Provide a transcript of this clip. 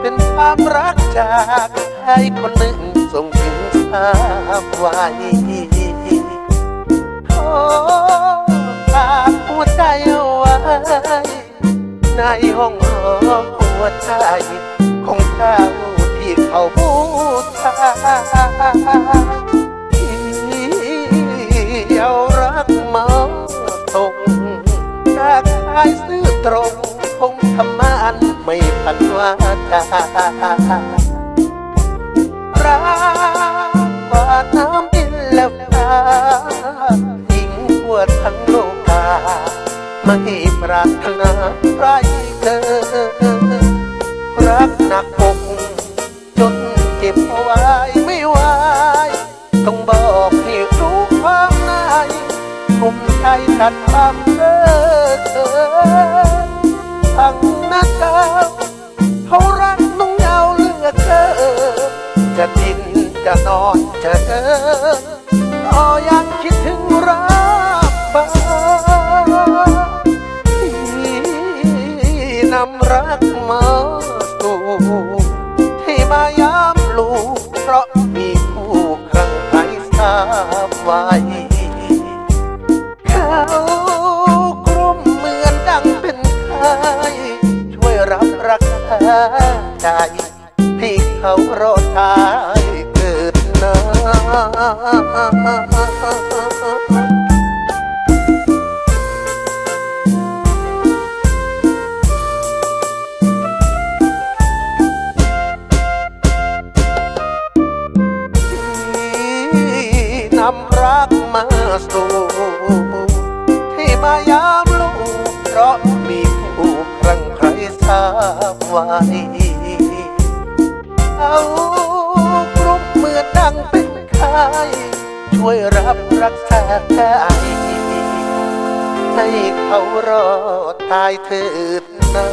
เป็นความรักจากใครคนหนึ่งส่งถึงสามวัยขอฝากหัวใจเอาไว้ ในห้องรอหัวใจของเจ้าที่เขาบูชาที่เอารักมาส่งจากชายซื่อตรงคงทำ วาจารักกว่าน้ำดินและฟ้ายิ่งกว่าทั้งโลกาไม่ปรารถนาใครเกินรักหนักอกจนเก็บเอาไว้ไม่ไหวต้องบอกให้รู้ความในภูมิใจตั จะดินจะนอนจะเดินก็ยังคิดถึงรักบ้าที่นำรักมาสู่ที่มายามลูกเพราะมีคู่ครั้งใครทราบไว้เขากลุ้มเหมือนดังเป็นไข้ช่วยรับรักษาใจให้ เขาโรอทายเกิดนานำรักมาสู่ที่มายามลูกเพราะมีผู้ครั้งใครทราบไว้ ช่วยรับรักษาใจให้เขารอดตายเถิดนะ